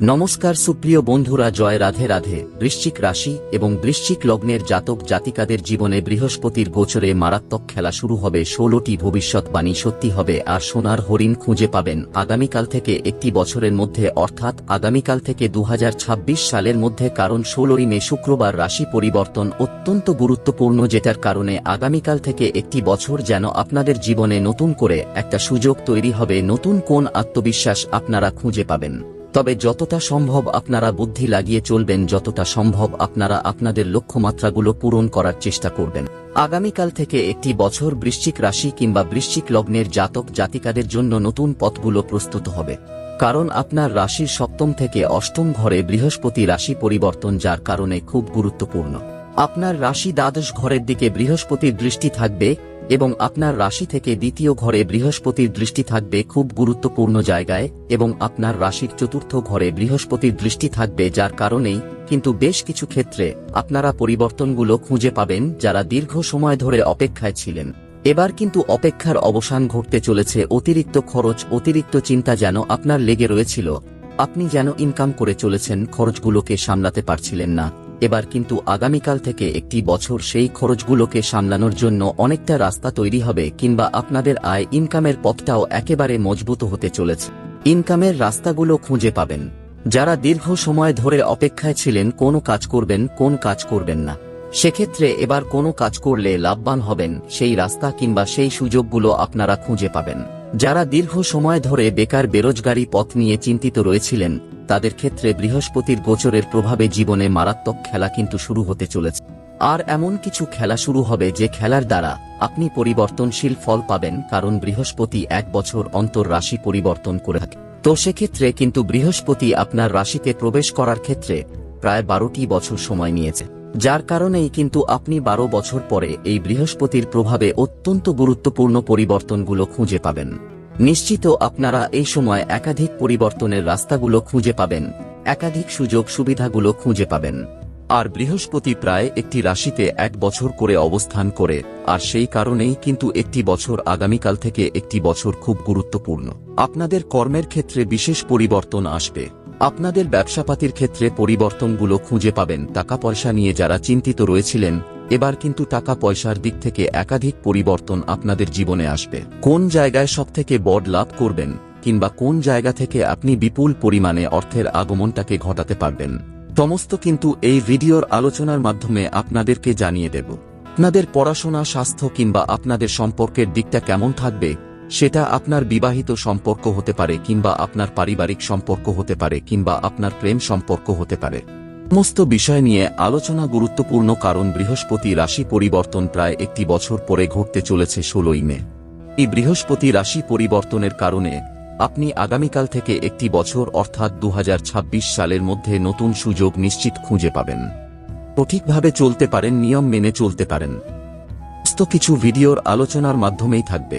নমস্কার সুপ্রিয় বন্ধুরা, জয় রাধে রাধে। বৃশ্চিক রাশি এবং বৃশ্চিক লগ্নের জাতক জাতিকাদের জীবনে বৃহস্পতির গোচরে মারাত্মক খেলা শুরু হবে, ষোলোটি ভবিষ্যৎবাণী সত্যি হবে, আর সোনার হরিণ খুঁজে পাবেন। আগামীকাল থেকে একটি বছরের মধ্যে, অর্থাৎ আগামীকাল থেকে দুহাজার ছাব্বিশ সালের মধ্যে, কারণ ষোলোই মে শুক্রবার রাশি পরিবর্তন অত্যন্ত গুরুত্বপূর্ণ, যেটার কারণে আগামীকাল থেকে একটি বছর যেন আপনাদের জীবনে নতুন করে একটা সুযোগ তৈরি হবে, নতুন কোন আত্মবিশ্বাস আপনারা খুঁজে পাবেন। তবে যতটা সম্ভব আপনারা বুদ্ধি লাগিয়ে চলবেন, যতটা সম্ভব আপনারা আপনাদের লক্ষ্যমাত্রাগুলো পূরণ করার চেষ্টা করবেন। আগামীকাল থেকে একটি বছর বৃশ্চিক রাশি কিংবা বৃশ্চিক লগ্নের জাতক জাতিকাদের জন্য নতুন পথগুলো প্রস্তুত হবে। কারণ আপনার রাশির সপ্তম থেকে অষ্টম ঘরে বৃহস্পতি রাশি পরিবর্তন, যার কারণে খুব গুরুত্বপূর্ণ। আপনার রাশি দ্বাদশ ঘরের দিকে বৃহস্পতির দৃষ্টি থাকবে এবং আপনার রাশি থেকে দ্বিতীয় ঘরে বৃহস্পতির দৃষ্টি থাকবে খুব গুরুত্বপূর্ণ জায়গায়, এবং আপনার রাশির চতুর্থ ঘরে বৃহস্পতির দৃষ্টি থাকবে যার কারণেই কিন্তু বেশ কিছু ক্ষেত্রে আপনারা পরিবর্তনগুলো খুঁজে পাবেন যারা দীর্ঘ সময় ধরে অপেক্ষায় ছিলেন। এবার কিন্তু অপেক্ষার অবসান ঘটতে চলেছে, অতিরিক্ত খরচ, অতিরিক্ত চিন্তা যেন আপনার লেগে রয়েছিল। আপনি যেন ইনকাম করে চলেছেন, খরচগুলোকে সামলাতে পারছিলেন না। এবার কিন্তু আগামীকাল থেকে একটি বছর সেই খরচগুলোকে সামলানোর জন্য অনেকটা রাস্তা তৈরি হবে কিংবা আপনাদের আয় ইনকামের পথটাও একেবারে মজবুত হতে চলেছে। ইনকামের রাস্তাগুলো খুঁজে পাবেন। যারা দীর্ঘ সময় ধরে অপেক্ষায় ছিলেন, কোন কাজ করবেন, কোন কাজ করবেন না। সেক্ষেত্রে এবার কোনো কাজ করলে লাভবান হবেন সেই রাস্তা কিংবা সেই সুযোগগুলো আপনারা খুঁজে পাবেন। যারা দীর্ঘ সময় ধরে বেকার বেরোজগারি পথ নিয়ে চিন্তিত রয়েছিলেন তাদের ক্ষেত্রে বৃহস্পতির গোচরের প্রভাবে জীবনে মারাত্মক খেলা কিন্তু শুরু হতে চলেছে। আর এমন কিছু খেলা শুরু হবে যে খেলার দ্বারা আপনি পরিবর্তনশীল ফল পাবেন কারণ বৃহস্পতি এক বছর অন্তর রাশি পরিবর্তন করে থাকে। তো সেক্ষেত্রে কিন্তু বৃহস্পতি আপনার রাশিতে প্রবেশ করার ক্ষেত্রে প্রায় বারোটি বছর সময় নিয়েছে। যার কারণেই কিন্তু আপনি বারো বছর পরে এই বৃহস্পতির প্রভাবে অত্যন্ত গুরুত্বপূর্ণ পরিবর্তনগুলো খুঁজে পাবেন। নিশ্চিত আপনারা এই সময় একাধিক পরিবর্তনের রাস্তাগুলো খুঁজে পাবেন, একাধিক সুযোগ সুবিধাগুলো খুঁজে পাবেন। আর বৃহস্পতি প্রায় একটি রাশিতে এক বছর করে অবস্থান করে, আর সেই কারণেই কিন্তু একটি বছর আগামীকাল থেকে একটি বছর খুব গুরুত্বপূর্ণ। আপনাদের কর্মের ক্ষেত্রে বিশেষ পরিবর্তন আসবে। আপনাদের ব্যবসাপাতির ক্ষেত্রে পরিবর্তনগুলো খুঁজে পাবেন, টাকা পয়সা নিয়ে যারা চিন্তিত রয়েছিলেন এবার কিন্তু টাকা পয়সার দিক থেকে একাধিক পরিবর্তন আপনাদের জীবনে আসবে। কোন জায়গায় সবথেকে বড় লাভ করবেন কিংবা কোন জায়গা থেকে আপনি বিপুল পরিমাণে অর্থের আগমনটাকে ঘটাতে পারবেন, সমস্ত কিন্তু এই ভিডিওর আলোচনার মাধ্যমে আপনাদেরকে জানিয়ে দেব। আপনাদের পড়াশোনা, স্বাস্থ্য কিংবা আপনাদের সম্পর্কের দিকটা কেমন থাকবে, সেটা আপনার বিবাহিত সম্পর্ক হতে পারে কিংবা আপনার পারিবারিক সম্পর্ক হতে পারে কিংবা আপনার প্রেম সম্পর্ক হতে পারে। সমস্ত বিষয় নিয়ে আলোচনা গুরুত্বপূর্ণ কারণ বৃহস্পতি রাশি পরিবর্তন প্রায় একটি বছর পরে ঘটতে চলেছে ষোলোই মে। এই বৃহস্পতি রাশি পরিবর্তনের কারণে আপনি আগামীকাল থেকে একটি বছর অর্থাৎ দু সালের মধ্যে নতুন সুযোগ নিশ্চিত খুঁজে পাবেন। সঠিকভাবে চলতে পারেন, নিয়ম মেনে চলতে পারেন। সমস্ত কিছু ভিডিওর আলোচনার মাধ্যমেই থাকবে।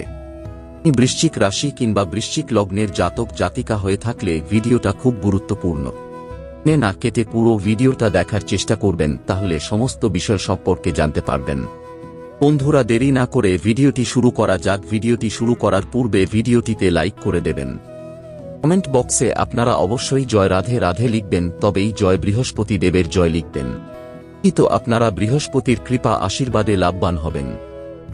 বৃশ্চিক রাশি কিংবা বৃশ্চিক লগ্নের জাতক জাতিকা হয়ে থাকলে ভিডিওটা খুব গুরুত্বপূর্ণ। নে কেটে পুরো ভিডিওটা দেখার চেষ্টা করবেন, তাহলে সমস্ত বিষয় সম্পর্কে জানতে পারবেন। বন্ধুরা, দেরি না করে ভিডিওটি শুরু করা যাক। ভিডিওটি শুরু করার পূর্বে ভিডিওটিতে লাইক করে দেবেন। কমেন্ট বক্সে আপনারা অবশ্যই জয় রাধে রাধে লিখবেন, তবেই জয় বৃহস্পতি দেবের জয় লিখবেন। কিন্তু আপনারা বৃহস্পতির কৃপা আশীর্বাদে লাভবান হবেন।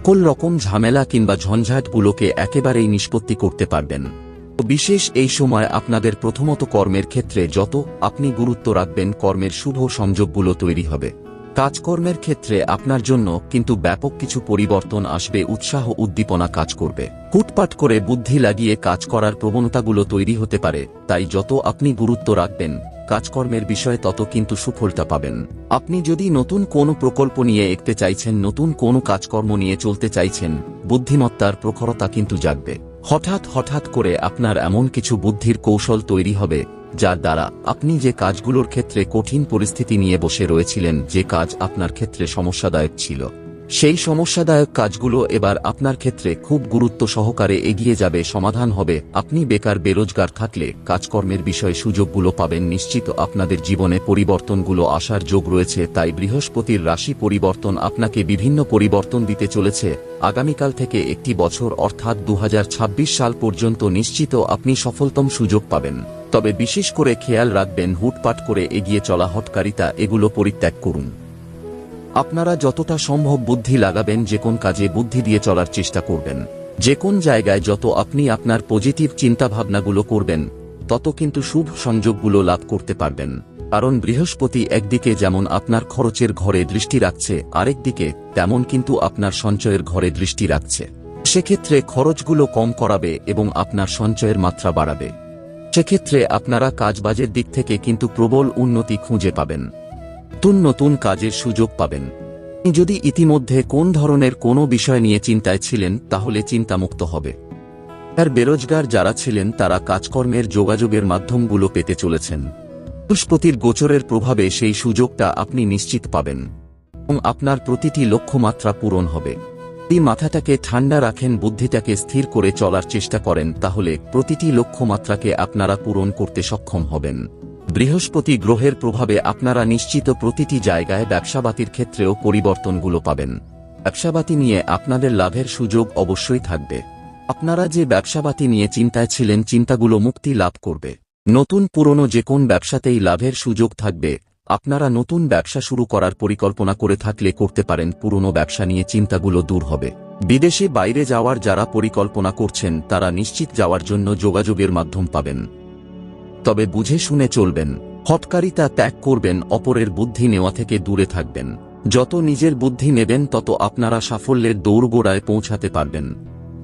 কোন রকম ঝামেলা কিংবা ঝঞ্ঝাটগুলোকে একেবারেই নিষ্পত্তি করতে পারবেন। বিশেষ এই সময় আপনাদের প্রথমত কর্মের ক্ষেত্রে যত আপনি গুরুত্ব রাখবেন, কর্মের শুভ সংযোগগুলো তৈরি হবে। কাজকর্মের ক্ষেত্রে আপনার জন্য কিন্তু ব্যাপক কিছু পরিবর্তন আসবে, উৎসাহ, উদ্দীপনা কাজ করবে। কুটপাট করে বুদ্ধি লাগিয়ে কাজ করার প্রবণতাগুলো তৈরি হতে পারে, তাই যত আপনি গুরুত্ব রাখবেন, কাজকর্মের বিষয়ে তত কিন্তু সুফলতা পাবেন। আপনি যদি নতুন কোনো প্রকল্প নিয়ে এগতে চাইছেন, নতুন কোনো কাজকর্ম নিয়ে চলতে চাইছেন, বুদ্ধিমত্তার প্রখরতা কিন্তু জাগবে। হঠাৎ হঠাৎ করে আপনার এমন কিছু বুদ্ধির কৌশল তৈরি হবে, যার দ্বারা আপনি যে কাজগুলোর ক্ষেত্রে কঠিন পরিস্থিতি নিয়ে বসে রয়েছিলেন, যে কাজ আপনার ক্ষেত্রে সমস্যাদায়ক ছিল। সেই সমস্যাদায়ক কাজগুলো এবার আপনার ক্ষেত্রে খুব গুরুত্ব সহকারে এগিয়ে যাবে, সমাধান হবে। আপনি বেকার, বেরোজগার থাকলে কাজকর্মের বিষয়ে সুযোগগুলো পাবেন নিশ্চিত। আপনাদের জীবনে পরিবর্তনগুলো আসার যোগ রয়েছে, তাই বৃহস্পতির রাশি পরিবর্তন আপনাকে বিভিন্ন পরিবর্তন দিতে চলেছে। আগামীকাল থেকে একটি বছর, অর্থাৎ দু হাজার ছাব্বিশ সাল পর্যন্ত নিশ্চিত আপনি সফলতম সুযোগ পাবেন। তবে বিশেষ করে খেয়াল রাখবেন, হুটপাট করে এগিয়ে চলা হটকারিতা, এগুলো পরিত্যাগ করুন। আপনারা যতটা সম্ভব বুদ্ধি লাগাবেন, যে কোন কাজে বুদ্ধি দিয়ে চলার চেষ্টা করবেন। যে কোন জায়গায় যত আপনি আপনার পজিটিভ চিন্তাভাবনাগুলো করবেন, তত কিন্তু শুভ সংযোগগুলো লাভ করতে পারবেন। কারণ বৃহস্পতি একদিকে যেমন আপনার খরচের ঘরে দৃষ্টি রাখছে আরেকদিকে তেমন কিন্তু আপনার সঞ্চয়ের ঘরে দৃষ্টি রাখছে। সেক্ষেত্রে খরচগুলো কম করাবে এবং আপনার সঞ্চয়ের মাত্রা বাড়াবে। সেক্ষেত্রে আপনারা কাজবাজের দিক থেকে কিন্তু প্রবল উন্নতি খুঁজে পাবেন। নতুন নতুন কাজের সুযোগ পাবেন। যদি ইতিমধ্যে কোন ধরনের কোনো বিষয় নিয়ে চিন্তায় ছিলেন, তাহলে চিন্তামুক্ত হবে। আর বেরোজগার যারা ছিলেন, তারা কাজকর্মের যোগাযোগের মাধ্যমগুলো পেতে চলেছেন। বৃহস্পতির গোচরের প্রভাবে সেই সুযোগটা আপনি নিশ্চিত পাবেন। এবং আপনার প্রতিটি লক্ষ্যমাত্রা পূরণ হবে। যদি মাথাটাকে ঠান্ডা রাখেন, বুদ্ধিটাকে স্থির করে চলার চেষ্টা করেন, তাহলে প্রতিটি লক্ষ্যমাত্রাকে আপনারা পূরণ করতে সক্ষম হবেন। বৃহস্পতি গ্রহের প্রভাবে আপনারা নিশ্চিত প্রতিটি জায়গায় ব্যবসাবাতির ক্ষেত্রেও পরিবর্তনগুলো পাবেন। ব্যবসাবাতি নিয়ে আপনাদের লাভের সুযোগ অবশ্যই থাকবে। আপনারা যে ব্যবসাবাতি নিয়ে চিন্তায় ছিলেন, চিন্তাগুলো মুক্তি লাভ করবে। নতুন পুরনো যে কোন ব্যবসাতেই লাভের সুযোগ থাকবে, আপনারা নতুন ব্যবসা শুরু করার পরিকল্পনা করে থাকলে করতে পারেন, পুরনো ব্যবসা নিয়ে চিন্তাগুলো দূর হবে। বিদেশে বাইরে যাওয়ার যারা পরিকল্পনা করছেন, তারা নিশ্চিত যাওয়ার জন্য যোগাযোগের মাধ্যম পাবেন। তবে বুঝে শুনে চলবেন হটকারিতা ত্যাগ করবেন, অপরের বুদ্ধি নেওয়া থেকে দূরে থাকবেন। যত নিজের বুদ্ধি নেবেন, তত আপনারা সাফল্যের দৌড়গোড়ায় পৌঁছাতে পারবেন।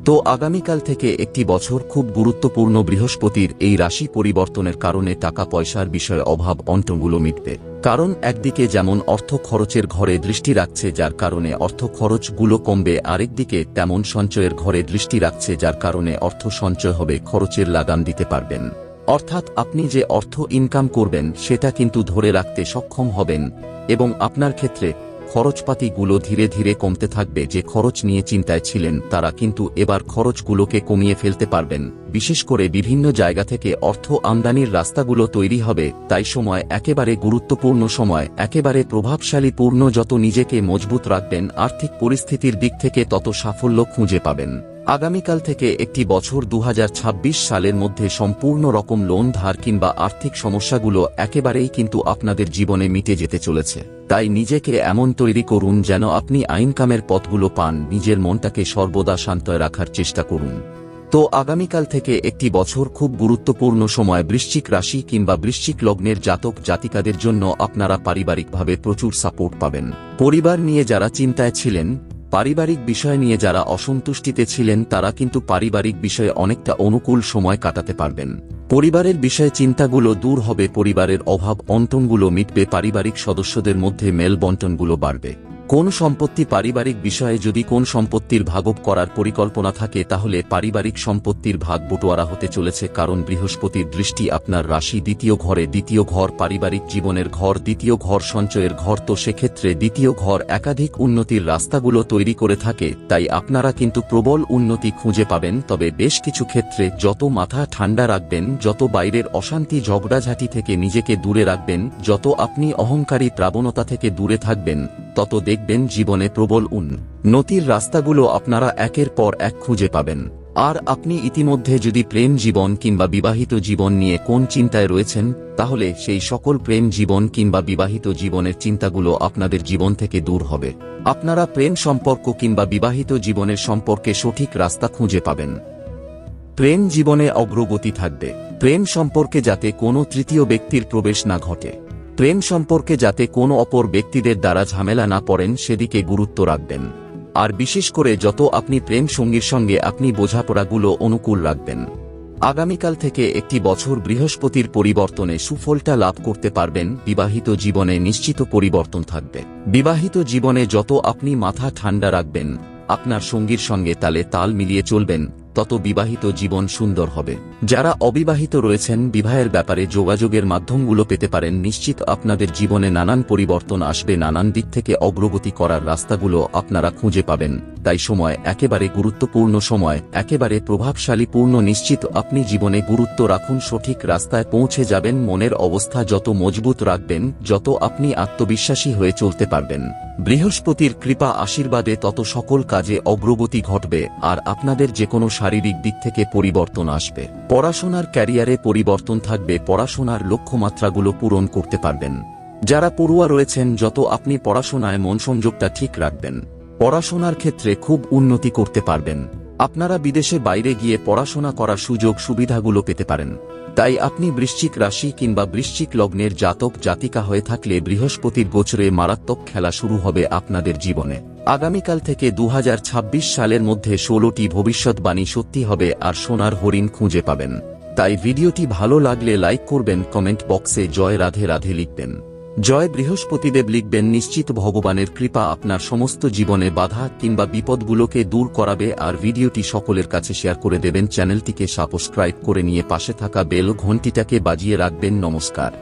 তো আগামীকাল থেকে একটি বছর খুব গুরুত্বপূর্ণ বৃহস্পতির এই রাশি পরিবর্তনের কারণে টাকা পয়সার বিষয়ে অভাব অন্টগুলো মিটবে। কারণ একদিকে যেমন অর্থ খরচের ঘরে দৃষ্টি রাখছে, যার কারণে অর্থ খরচগুলো কমবে, আরেকদিকে তেমন সঞ্চয়ের ঘরে দৃষ্টি রাখছে, যার কারণে অর্থ সঞ্চয় হবে, খরচের লাগাম দিতে পারবেন। অর্থাৎ আপনি যে অর্থ ইনকাম করবেন, সেটা কিন্তু ধরে রাখতে সক্ষম হবেন এবং আপনার ক্ষেত্রে খরচপাতিগুলো ধীরে ধীরে কমতে থাকবে। যে খরচ নিয়ে চিন্তায় ছিলেন, তারা কিন্তু এবার খরচগুলোকে কমিয়ে ফেলতে পারবেন। বিশেষ করে বিভিন্ন জায়গা থেকে অর্থ আমদানির রাস্তাগুলো তৈরি হবে, তাই সময় একেবারে গুরুত্বপূর্ণ সময়। একেবারে প্রভাবশালী পূর্ণ যত নিজেকে মজবুত রাখবেন, আর্থিক পরিস্থিতির দিক থেকে তত সাফল্য খুঁজে পাবেন। আগামীকাল থেকে একটি বছর দু হাজার ছাব্বিশ সালের মধ্যে সম্পূর্ণ রকম লোন ধার কিংবা আর্থিক সমস্যাগুলো একেবারেই কিন্তু আপনাদের জীবনে মিটে যেতে চলেছে। তাই নিজেকে এমন তৈরি করুন যেন আপনি আইনকামের পথগুলো পান, নিজের মনটাকে সর্বদা শান্ত রাখার চেষ্টা করুন। তো আগামীকাল থেকে একটি বছর খুব গুরুত্বপূর্ণ সময় বৃশ্চিক রাশি কিংবা বৃশ্চিক লগ্নের জাতক জাতিকাদের জন্য আপনারা পারিবারিকভাবে প্রচুর সাপোর্ট পাবেন। পরিবার নিয়ে যারা চিন্তায় ছিলেন পারিবারিক বিষয় নিয়ে যারা অসন্তুষ্টিতে ছিলেন, তারা কিন্তু পারিবারিক বিষয়ে অনেকটা অনুকূল সময় কাটাতে পারবেন। পরিবারের বিষয়ে চিন্তাগুলো দূর হবে, পরিবারের অভাব অন্টনগুলো মিটবে, পারিবারিক সদস্যদের মধ্যে মেলবন্টনগুলো বাড়বে। কোন সম্পত্তি পারিবারিক বিষয়ে যদি কোন সম্পত্তির ভাগব করার পরিকল্পনা থাকে, তাহলে পারিবারিক সম্পত্তির ভাগ বটোয়ারা হতে চলেছে, কারণ বৃহস্পতির দৃষ্টি আপনার রাশি দ্বিতীয় ঘরে, দ্বিতীয় ঘর পারিবারিক জীবনের ঘর, দ্বিতীয় ঘর সঞ্চয়ের ঘর। তো সেক্ষেত্রে দ্বিতীয় ঘর একাধিক উন্নতির রাস্তাগুলো তৈরি করে থাকে, তাই আপনারা কিন্তু প্রবল উন্নতি খুঁজে পাবেন। তবে বেশ কিছু ক্ষেত্রে যত মাথা ঠান্ডা রাখবেন, যত বাইরের অশান্তি ঝগড়াঝাটি থেকে নিজেকে দূরে রাখবেন, যত আপনি অহংকারী প্রাবণতা থেকে দূরে থাকবেন তত দেখবেন জীবনে প্রবল উন। উন্নতির রাস্তাগুলো আপনারা একের পর এক খুঁজে পাবেন। আর আপনি ইতিমধ্যে যদি প্রেম জীবন কিংবা বিবাহিত জীবন নিয়ে কোন চিন্তায় রয়েছেন, তাহলে সেই সকল প্রেম জীবন কিংবা বিবাহিত জীবনের চিন্তাগুলো আপনাদের জীবন থেকে দূর হবে। আপনারা প্রেম সম্পর্ক কিংবা বিবাহিত জীবনের সম্পর্কে সঠিক রাস্তা খুঁজে পাবেন। প্রেম জীবনে অগ্রগতি থাকবে। প্রেম সম্পর্কে যাতে কোনো তৃতীয় ব্যক্তির প্রবেশ না ঘটে। প্রেম সম্পর্কে যাতে কোনো অপর ব্যক্তিদের দ্বারা ঝামেলা না পড়েন, সেদিকে গুরুত্ব রাখবেন। আর বিশেষ করে যত আপনি প্রেম সঙ্গীর সঙ্গে আপনি বোঝাপড়াগুলো অনুকূল রাখবেন। আগামীকাল থেকে একটি বছর বৃহস্পতির পরিবর্তনে সুফলটা লাভ করতে পারবেন, বিবাহিত জীবনে নিশ্চিত পরিবর্তন থাকবে। বিবাহিত জীবনে যত আপনি মাথা ঠান্ডা রাখবেন, আপনার সঙ্গীর সঙ্গে তালে তাল মিলিয়ে চলবেন, তত বিবাহিত জীবন সুন্দর হবে। যারা অবিবাহিত রয়েছেন, বিবাহের ব্যাপারে যোগাযোগের মাধ্যমগুলো পেতে পারেন। নিশ্চিত আপনাদের জীবনে নানান পরিবর্তন আসবে, নানান দিক থেকে অগ্রগতি করার রাস্তাগুলো আপনারা খুঁজে পাবেন। তাই সময় একেবারে গুরুত্বপূর্ণ সময়, একেবারে প্রভাবশালী পূর্ণ। নিশ্চিত আপনি জীবনে গুরুত্ব রাখুন, সঠিক রাস্তায় পৌঁছে যাবেন, মনের অবস্থা যত মজবুত রাখবেন, যত আপনি আত্মবিশ্বাসী হয়ে চলতে পারবেন। বৃহস্পতির কৃপা আশীর্বাদে তত সকল কাজে অগ্রগতি ঘটবে, আর আপনাদের যে কোনো শারীরিক দিক থেকে পরিবর্তন আসবে। পড়াশোনার ক্যারিয়ারে পরিবর্তন থাকবে, পড়াশোনার লক্ষ্যমাত্রাগুলো পূরণ করতে পারবেন। যারা পড়ুয়া রয়েছেন, যত আপনি পড়াশোনায় মন সংযোগটা ঠিক রাখবেন। পড়াশোনার ক্ষেত্রে খুব উন্নতি করতে পারবেন। আপনারা বিদেশে বাইরে গিয়ে পড়াশোনা করার সুযোগ সুবিধাগুলো পেতে পারেন। তাই আপনি বৃশ্চিক রাশি কিংবা বৃশ্চিক লগ্নের জাতক জাতিকা হয়ে থাকলে বৃহস্পতির গোচরে মারাত্মক খেলা শুরু হবে আপনাদের জীবনে। আগামীকাল থেকে দু হাজার ছাব্বিশ সালের মধ্যে ষোলোটি ভবিষ্যৎবাণী সত্যি হবে আর সোনার হরিণ খুঁজে পাবেন। তাই ভিডিওটি ভালো লাগলে লাইক করবেন, কমেন্ট বক্সে জয় রাধে রাধে লিখবেন। জয় বৃহস্পতিদেব লিখবেন, নিশ্চিত ভগবানের কৃপা আপনার সমস্ত জীবনে বাধা কিংবা বিপদগুলোকে দূর করাবে আর ভিডিওটি সকলের কাছে শেয়ার করে দেবেন। চ্যানেলটিকে সাবস্ক্রাইব করে নিয়ে পাশে থাকা বেল ঘন্টিটাকে বাজিয়ে রাখবেন। নমস্কার।